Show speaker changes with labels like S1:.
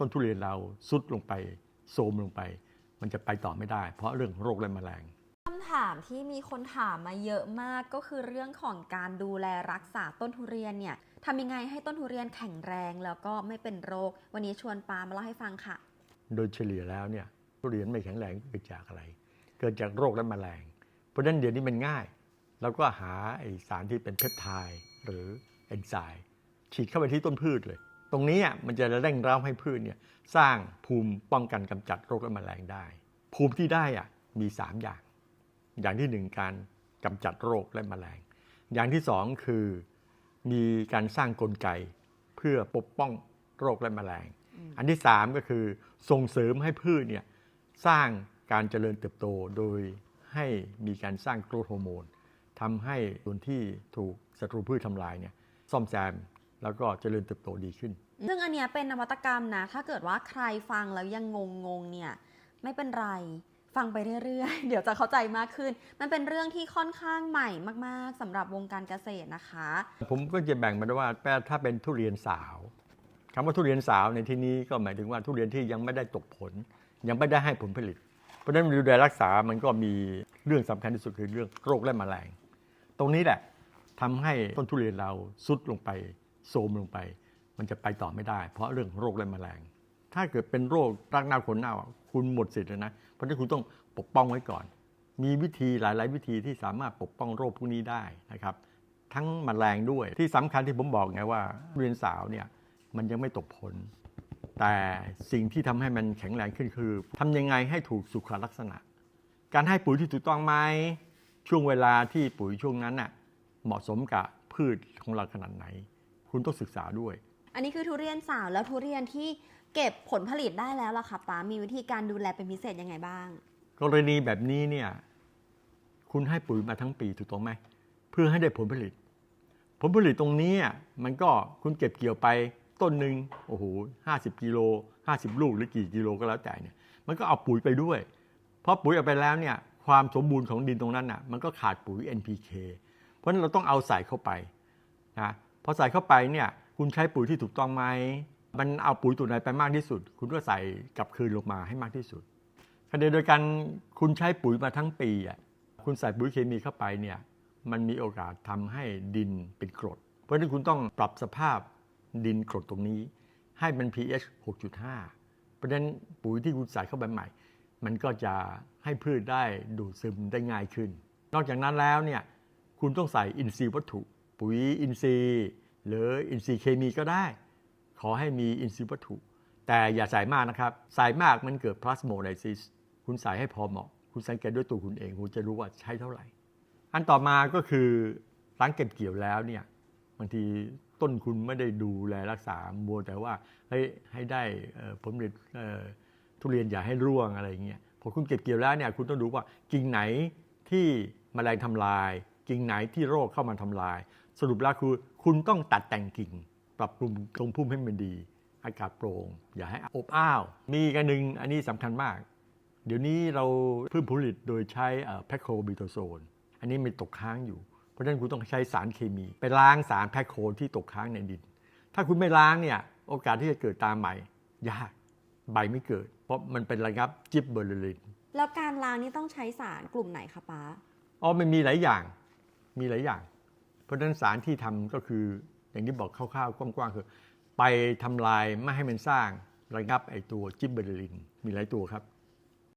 S1: ต้นทุเรียนเราซุดลงไปโทรมลงไป มันจะไปต่อไม่ได้ เพราะเรื่องโรคและแมลง
S2: คำถามที่มีคนถามมาเยอะมากก็คือเรื่องของการดูแลรักษาต้นทุเรียนเนี่ยทำยังไงให้ต้นทุเรียนแข็งแรงแล้วก็ไม่เป็นโรค วันนี้ชวนปามาเล่าให้ฟังค่ะ
S1: โดยเฉลี่ยแล้วเนี่ยทุเรียนไม่แข็งแรงเกิดจากอะไร เกิดจากโรคและแมลง เพราะฉะนั้นเดี๋ยวนี้มันง่ายเราก็หาไอสารที่เป็นเพปไทด์หรือเอนไซม์ฉีดเข้าไปที่ต้นพืชเลย ตรงนี้อะมันจะเร่งเร้าให้พืชเนี่ยสร้างภูมิป้องกันกำจัดโรคและแมลงได้ ภูมิที่ได้อะมี 3 อย่าง อย่างที่หนึ่งการกำจัดโรคและแมลง อย่างที่สองคือมีการสร้างกลไกเพื่อปกป้องโรคและแมลง อันที่ 3 ก็คือส่งเสริมให้พืชเนี่ยสร้างการเจริญเติบโตโดยให้มีการสร้างโกรทฮอร์โมนทำให้ส่วนที่ถูกศัตรูพืชทำลายเนี่ยซ่อมแซม แล้วก็เจริญเติบโตดีขึ้น
S2: ซึ่งอันเนี้ยเป็นนวัตกรรมนะ ถ้าเกิดว่าใครฟังแล้วยังงงงๆเนี่ย ไม่เป็นไร ฟังไปเรื่อยๆ เดี๋ยวจะเข้าใจมากขึ้น มันเป็นเรื่องที่ค่อนข้างใหม่มากๆสำหรับวงการเกษตรนะคะ
S1: ผมก็จะแบ่งมันว่าแปลถ้าเป็นทุเรียนสาวคำว่าทุเรียนสาวในที่นี้ก็หมายถึงว่าทุเรียนที่ยังไม่ได้ตกผล ยังไม่ได้ให้ผลผลิต เพราะฉะนั้นดูแลรักษามันก็มีเรื่องสำคัญที่สุดคือเรื่องโรคและแมลง ตรงนี้แหละทำให้ต้นทุเรียนเราซุดลงไป โทมลงไป มันจะไปต่อไม่ได้ เพราะเรื่องโรคและแมลง ถ้าเกิดเป็นโรครักเน่าขนเน่าคุณหมดสิทธิ์แล้วนะ เพราะฉะนั้นคุณต้องปกป้องไว้ก่อน มีวิธีหลาย ๆ วิธีที่สามารถปกป้องโรคพวกนี้ได้นะครับ ทั้งแมลงด้วยที่สำคัญที่ผมบอกไงว่าเรียนสาวเนี่ยมันยังไม่ตกผล แต่สิ่งที่ทำให้มันแข็งแรงขึ้นคือทำยังไงให้ถูกสุขลักษณะ การให้ปุ๋ยที่ถูกต้องไหมช่วงเวลาที่ปุ๋ยช่วงนั้นน่ะเหมาะสมกับพืชของเราขนาดไหน คุณต้องศึกษาด้วย
S2: อันนี้คือทุเรียนสาวแล้วทุเรียนที่เก็บผลผลิตได้แล้วล่ะค่ะป้ามีวิธีการดูแลเป็นพิเศษยังไงบ้าง
S1: กรณีแบบนี้เนี่ยคุณให้ปุ๋ยมาทั้งปีถูกต้องไหมเพื่อให้ได้ผลผลิต ผลผลิตตรงนี้อะมันก็คุณเก็บเกี่ยวไปต้นหนึ่งโอ้โหห้าสิบกิโลห้าสิบลูกหรือกี่กิโลก็แล้วแต่เนี่ยมันก็เอาปุ๋ยไปด้วย เพราะปุ๋ยเอาไปแล้วเนี่ยความสมบูรณ์ของดินตรงนั้นอะมันก็ขาดปุ๋ย NPK เพราะฉะนั้นเราต้องเอาใส่เข้าไปนะ พอใส่เข้าไปเนี่ยคุณใช้ปุ๋ยที่ถูกต้องไหมมันเอาปุ๋ยตัวไหนไปมากที่สุด คุณก็ใส่กลับคืนลงมาให้มากที่สุดขณะเดียวกันคุณใช้ปุ๋ยมาทั้งปีอะคุณใส่ปุ๋ยเคมีเข้าไปเนี่ยมันมีโอกาสทำให้ดินเป็นกรด เพราะฉะนั้นคุณต้องปรับสภาพดินกรดตรงนี้ ให้มัน pH 6.5 เพราะฉะนั้นปุ๋ยที่คุณใส่เข้าไปใหม่ มันก็จะให้พืชได้ดูดซึมได้ง่ายขึ้น นอกจากนั้นแล้วเนี่ยคุณต้องใส่อินทรีย์วัตถุ ปุ๋ยอินทรีย์หรืออินทรีย์เคมีก็ได้ ขอให้มีอินทรีย์วัตถุ แต่อย่าใส่มากนะครับใส่มากมันเกิดพลาสโมไลซิสคุณใส่ให้พอเหมาะ คุณสังเกตด้วยตัวคุณเอง คุณจะรู้ว่าใช้เท่าไหร่ อันต่อมาก็คือหลังเก็บเกี่ยวแล้วเนี่ยบางทีต้นคุณไม่ได้ดูแลรักษามัวแต่ว่าเฮ้ยให้ได้ผลผลิตทุเรียนอย่าให้ร่วงอะไรอย่างเงี้ยพอคุณเก็บเกี่ยวแล้วเนี่ยคุณต้องดูว่ากิ่งไหนที่แมลงทำลาย กิ่งไหนที่โรคเข้ามาทำลาย สรุปแล้วคือคุณต้องตัดแต่งกิ่ง ปรับปรุงตรงพุ่มให้มันดี อากาศโปร่งอย่าให้อบอ้าว มีอีกอันหนึ่งอันนี้สำคัญมาก เดี๋ยวนี้เราเพิ่มผลผลิตโดยใช้แพคโคบิโตโซน อันนี้มันตกค้างอยู่ เพราะฉะนั้นคุณต้องใช้สารเคมี ไปล้างสารแพคโคที่ตกค้างในดิน ถ้าคุณไม่ล้างเนี่ยโอกาสที่จะเกิดตามใหม่ยากใบไม่เกิด เพราะมันเป็นระงับจิบเบอร์ลิน
S2: แล้วการล้างนี่ต้องใช้สารกลุ่มไหนคะป้า
S1: อ๋อมันมีหลายอย่างมีหลายอย่างเพ ราะฉะนั้นสารที่ทำก็คืออย่างที่บอกคร่าวๆ กว้างๆ คือ ไปทำลายไม่ให้มันสร้างระงับไอตัวจิบเบอร์ลินมีหลายตัวครับ